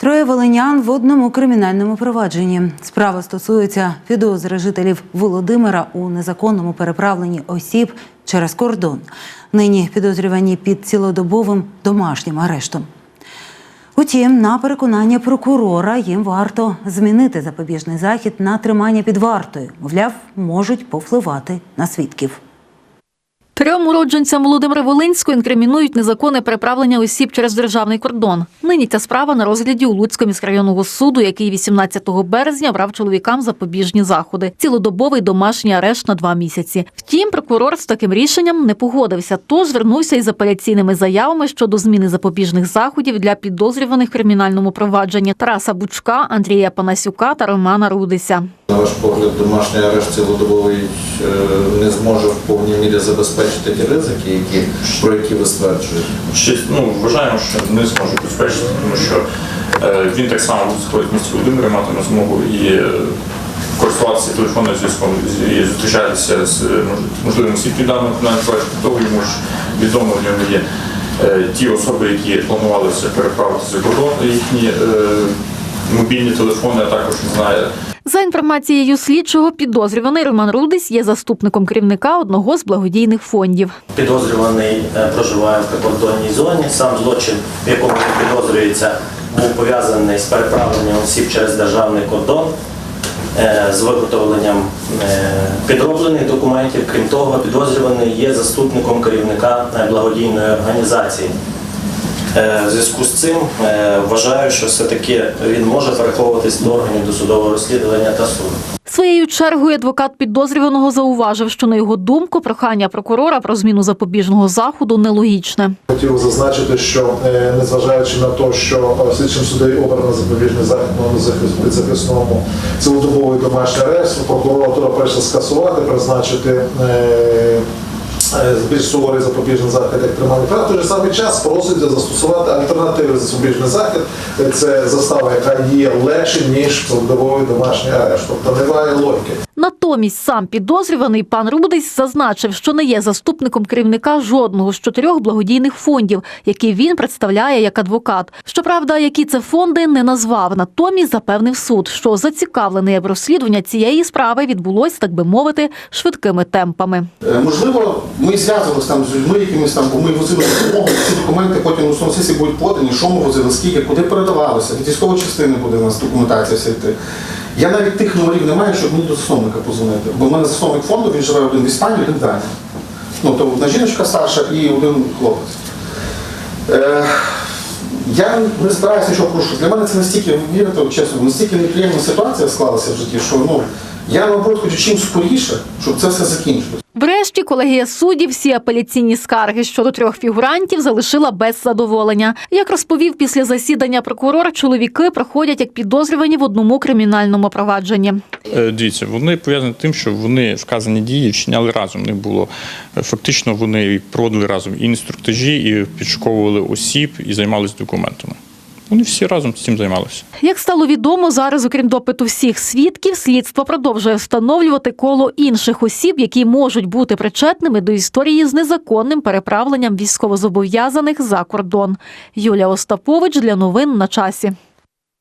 Троє волинян в одному кримінальному провадженні. Справа стосується підозри жителів Володимира у незаконному переправленні осіб через кордон. Нині підозрювані під цілодобовим домашнім арештом. Утім, на переконання прокурора їм варто змінити запобіжний захід на тримання під вартою. Мовляв, можуть повпливати на свідків. Трьом уродженцям Володимира Волинського інкримінують незаконне переправлення осіб через державний кордон. Нині ця справа на розгляді у Луцького міськрайонного суду, який 18 березня брав чоловікам запобіжні заходи. Цілодобовий домашній арешт на два місяці. Втім, прокурор з таким рішенням не погодився, тож звернувся із апеляційними заявами щодо зміни запобіжних заходів для підозрюваних в кримінальному провадженні Тараса Бучка, Андрія Панасюка та Романа Рудися. На ваш погляд, домашній арешт цілодобовий е, не зможе в повній мірі забезпечити ті ризики, які, про які ви стверджуєте? Ну, вважаємо, що не зможе забезпечити, тому що е, він так само знаходить в місті Володимирі, матиме змогу і е, користуватися телефонним зв'язком зустрічатися з мож- можливим свідком даного кримінального провадження. Того йому ж відомо в ньому є ті особи, які планувалися переправити за кордон, їхні мобільні телефони, а також знає За інформацією слідчого, підозрюваний Роман Рудись є заступником керівника одного з благодійних фондів. Підозрюваний е, проживає в прикордонній зоні. Сам злочин, в якому він підозрюється, був пов'язаний з переправленням осіб через державний кордон, е, з виготовленням е, підроблених документів. Крім того, підозрюваний є заступником керівника благодійної організації. Е, В зв'язку з цим е, вважаю, що все-таки він може переховуватись до органів досудового розслідування та суду. Своєю чергою адвокат підозрюваного зауважив, що на його думку прохання прокурора про зміну запобіжного заходу нелогічне. Хотів зазначити, що е, незважаючи на те, що слідчим суддею обрано запобіжний захід на захист підзахисному цілодобовий домашній арешт, прокуратура перше скасувати, призначити е, більш суворий запобіжний захід як тримання прав. Той же самий час просить застосувати альтернативний запобіжний захід. Це застава, яка є легше ніж цілодобовий домашній арешт. Тобто немає логіки. Натомість сам підозрюваний пан Рудись зазначив, що не є заступником керівника жодного з чотирьох благодійних фондів, які він представляє як адвокат. Щоправда, які це фонди не назвав. Натомість запевнив суд, що зацікавлений в розслідування цієї справи відбулось, так би мовити, швидкими темпами. Е, Можливо, ми зв'язувалися там з людьми, якимись там, бо ми возили допомогу, ці документи потім у основному будуть подані, що ми возили, скільки, куди передавалося, від військової частини буде у нас документація йти. Я навіть тих номерів не маю, щоб мені до засновника позвонити. Бо в мене засновник фонду, він живе один в Іспанії, один в Данії. Ну, то одна жіночка старша і один хлопець. Е, я не збираюся нічого порушувати. Для мене це настільки, вірите, чесно, настільки неприємна ситуація склалася в житті, що ну, я, наоборот, хочу чим скоріше, щоб це все закінчилось. Врешті колегія суддів всі апеляційні скарги щодо трьох фігурантів залишила без задоволення. Як розповів після засідання прокурор, чоловіки проходять як підозрювані в одному кримінальному провадженні. Е, Дивіться, вони пов'язані тим, що вони вказані дії вчиняли разом. Не було е, фактично. Вони проводили разом і інструктажі, і підшуковували осіб, і займалися документами. Вони всі разом з цим займалися. Як стало відомо, зараз, окрім допиту всіх свідків, слідство продовжує встановлювати коло інших осіб, які можуть бути причетними до історії з незаконним переправленням військовозобов'язаних за кордон. Юлія Остапович для новин на часі.